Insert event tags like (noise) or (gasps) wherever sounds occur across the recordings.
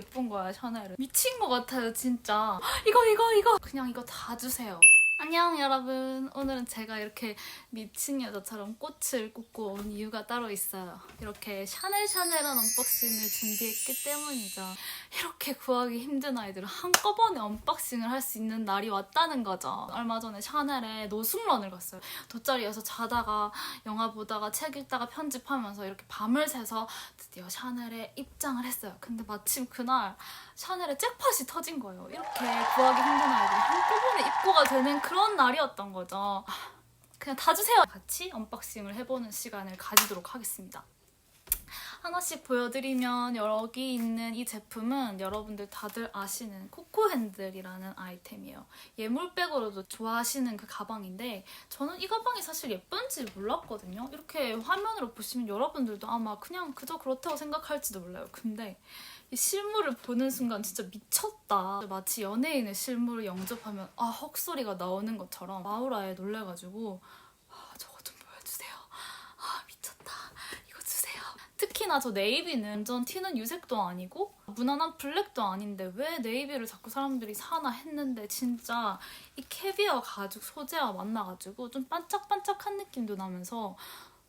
예쁜 거야 샤넬은. 미친 것 같아요 진짜. (gasps) 이거 이거 이거. 그냥 이거 다 주세요 안녕 여러분. 오늘은 제가 이렇게 미친 여자처럼 꽃을 꽂고 온 이유가 따로 있어요. 이렇게 샤넬 샤넬한 언박싱을 준비했기 때문이죠. 이렇게 구하기 힘든 아이들을 한꺼번에 언박싱을 할 수 있는 날이 왔다는 거죠. 얼마 전에 샤넬에 노숙런을 갔어요. 돗자리에서 자다가 영화 보다가 책 읽다가 편집하면서 이렇게 밤을 새서 드디어 샤넬에 입장을 했어요. 근데 마침 그날 샤넬의 잭팟이 터진 거예요. 이렇게 구하기 힘든 아이들이 한꺼번에 입고가 되는 그런 날이었던 거죠. 아, 그냥 다 주세요. 같이 언박싱을 해보는 시간을 가지도록 하겠습니다 하나씩 보여드리면 여기 있는 이 제품은 여러분들 다들 아시는 코코 핸들이라는 아이템이에요. 예물백으로도 좋아하시는 그 가방인데 저는 이 가방이 사실 예쁜지 몰랐거든요. 이렇게 화면으로 보시면 여러분들도 아마 그냥 그저 그렇다고 생각할지도 몰라요. 근데 이 실물을 보는 순간 진짜 미쳤다. 마치 연예인의 실물을 영접하면 아 헉소리가 나오는 것처럼 마우라에 놀래가지고 아 저거 좀 보여주세요. 아 미쳤다. 이거 주세요. 특히나 저 네이비는 완전 튀는 유색도 아니고 무난한 블랙도 아닌데 왜 네이비를 자꾸 사람들이 사나 했는데 진짜 이 캐비어 가죽 소재와 만나가지고 좀 반짝반짝한 느낌도 나면서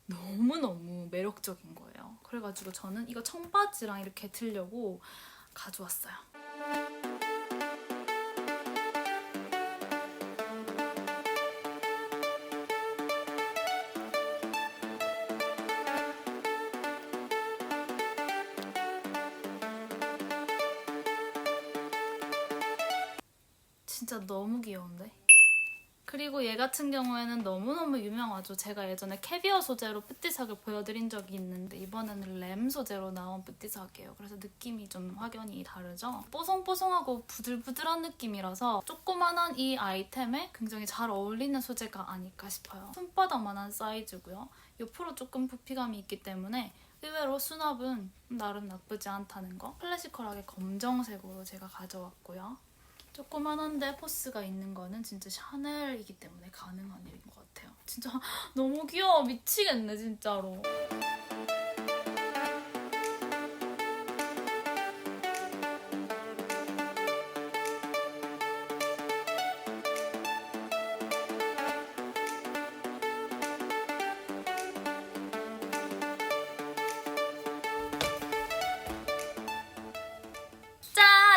너무너무 매력적인 거예요. 그래가지고 저는 이거 청바지랑 이렇게 들려고 가져왔어요. 진짜 너무 귀여운데? 그리고 얘 같은 경우에는 너무너무 유명하죠. 제가 예전에 캐비어 소재로 뿌띠삭을 보여드린 적이 있는데 이번에는 램 소재로 나온 뿌띠삭이에요. 그래서 느낌이 좀 확연히 다르죠. 뽀송뽀송하고 부들부들한 느낌이라서 조그만한 이 아이템에 굉장히 잘 어울리는 소재가 아닐까 싶어요. 손바닥만한 사이즈고요. 옆으로 조금 부피감이 있기 때문에 의외로 수납은 나름 나쁘지 않다는 거. 클래시컬하게 검정색으로 제가 가져왔고요. 조그만한데 포스가 있는 거는 진짜 샤넬이기 때문에 가능한 일인 것 같아요. 진짜 (laughs) 너무 귀여워 미치겠네 진짜로.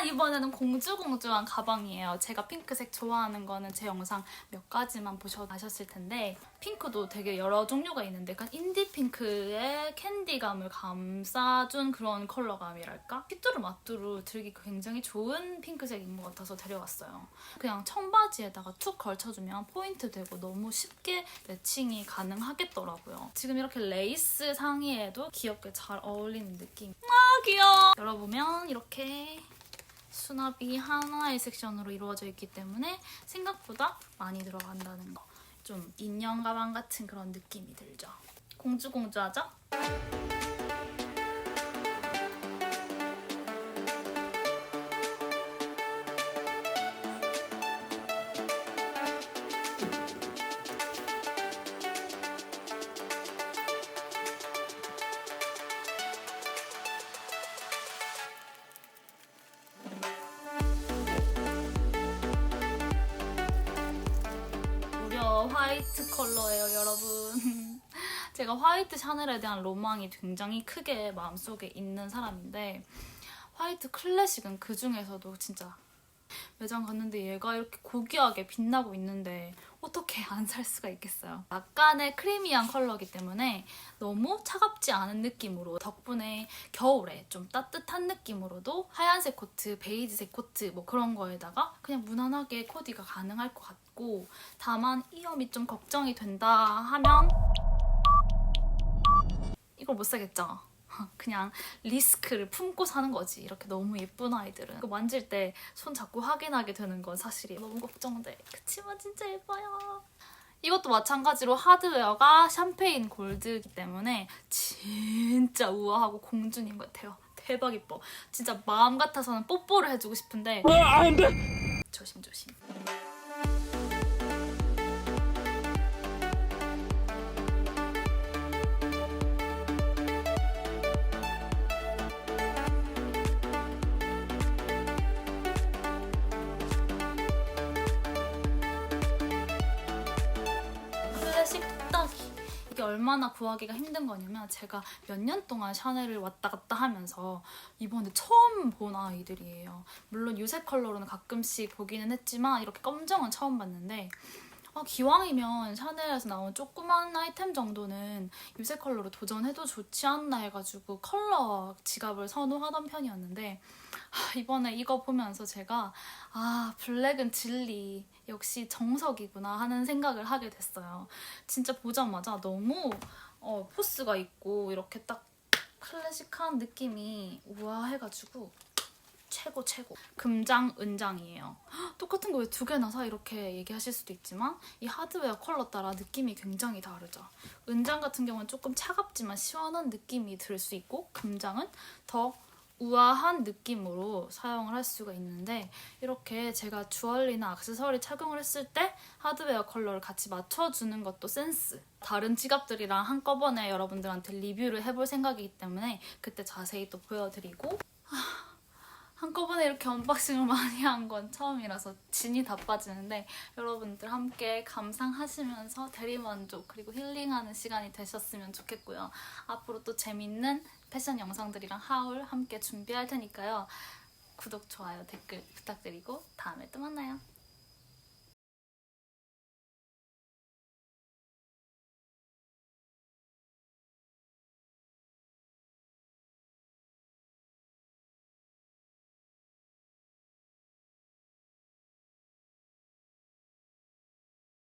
이번에는 공주공주한 가방이에요. 제가 핑크색 좋아하는 거는 제 영상 몇 가지만 보셔 아셨을 텐데 핑크도 되게 여러 종류가 있는데 약간 인디 핑크의 캔디감을 감싸준 그런 컬러감이랄까? 핏두루 마뚜루 들기 굉장히 좋은 핑크색인 것 같아서 데려왔어요. 그냥 청바지에다가 툭 걸쳐주면 포인트 되고 너무 쉽게 매칭이 가능하겠더라고요. 지금 이렇게 레이스 상의에도 귀엽게 잘 어울리는 느낌. 아 귀여워! 열어보면 이렇게 수납이 하나의 섹션으로 이루어져 있기 때문에 생각보다 많이 들어간다는 거. 좀 인형 가방 같은 그런 느낌이 들죠. 공주 공주 하죠? 화이트 컬러예요, 여러분. (laughs) 제가 화이트 샤넬에 대한 로망이 굉장히 크게 마음속에 있는 사람인데 화이트 클래식은 그 중에서도 진짜 매장 갔는데 얘가 이렇게 고귀하게 빛나고 있는데 어떻게 안 살 수가 있겠어요. 약간의 크리미한 컬러이기 때문에 너무 차갑지 않은 느낌으로 덕분에 겨울에 좀 따뜻한 느낌으로도 하얀색 코트, 베이지색 코트 뭐 그런 거에다가 그냥 무난하게 코디가 가능할 것 같고 다만 이 점이 좀 걱정이 된다 하면 이걸 못 사겠죠. (laughs) 그냥 리스크를 품고 사는 거지. 이렇게 너무 예쁜 아이들은. 그 만질 때 손 자꾸 확인하게 되는 건 사실이 너무 걱정돼. 그치만 진짜 예뻐요. 이것도 마찬가지로 하드웨어가 샴페인 골드이기 때문에 진짜 우아하고 공주님 같아요. 대박 이뻐. 진짜 마음 같아서는 뽀뽀를 해주고 싶은데 조심조심. 이게 얼마나 구하기가 힘든 거냐면 제가 몇 년 동안 샤넬을 왔다 갔다 하면서 이번에 처음 본 아이들이에요. 물론 유색 컬러로는 가끔씩 보기는 했지만 이렇게 검정은 처음 봤는데 아, 기왕이면 샤넬에서 나온 조그만 아이템 정도는 유색 컬러로 도전해도 좋지 않나 해가지고 컬러 지갑을 선호하던 편이었는데 아, 이번에 이거 보면서 제가 아 블랙은 진리 역시 정석이구나 하는 생각을 하게 됐어요. 진짜 보자마자 너무 어, 포스가 있고 이렇게 딱 클래식한 느낌이 우아해가지고 최고 최고. 금장 은장이에요. 헉, 똑같은 거 왜 두 개나 사? 이렇게 얘기하실 수도 있지만 이 하드웨어 컬러 따라 느낌이 굉장히 다르죠. 은장 같은 경우는 조금 차갑지만 시원한 느낌이 들 수 있고 금장은 더 우아한 느낌으로 사용을 할 수가 있는데 이렇게 제가 주얼리나 액세서리 착용을 했을 때 하드웨어 컬러를 같이 맞춰주는 것도 센스. 다른 지갑들이랑 한꺼번에 여러분들한테 리뷰를 해볼 생각이기 때문에 그때 자세히 또 보여드리고 한꺼번에 이렇게 언박싱을 (laughs) 많이 한 건 처음이라서 진이 다 빠지는데 여러분들 함께 감상하시면서 대리만족 그리고 힐링하는 시간이 되셨으면 좋겠고요. 앞으로 또 재밌는 패션 영상들이랑 하울 함께 준비할 테니까요. 구독, 좋아요, 댓글 부탁드리고 다음에 또 만나요.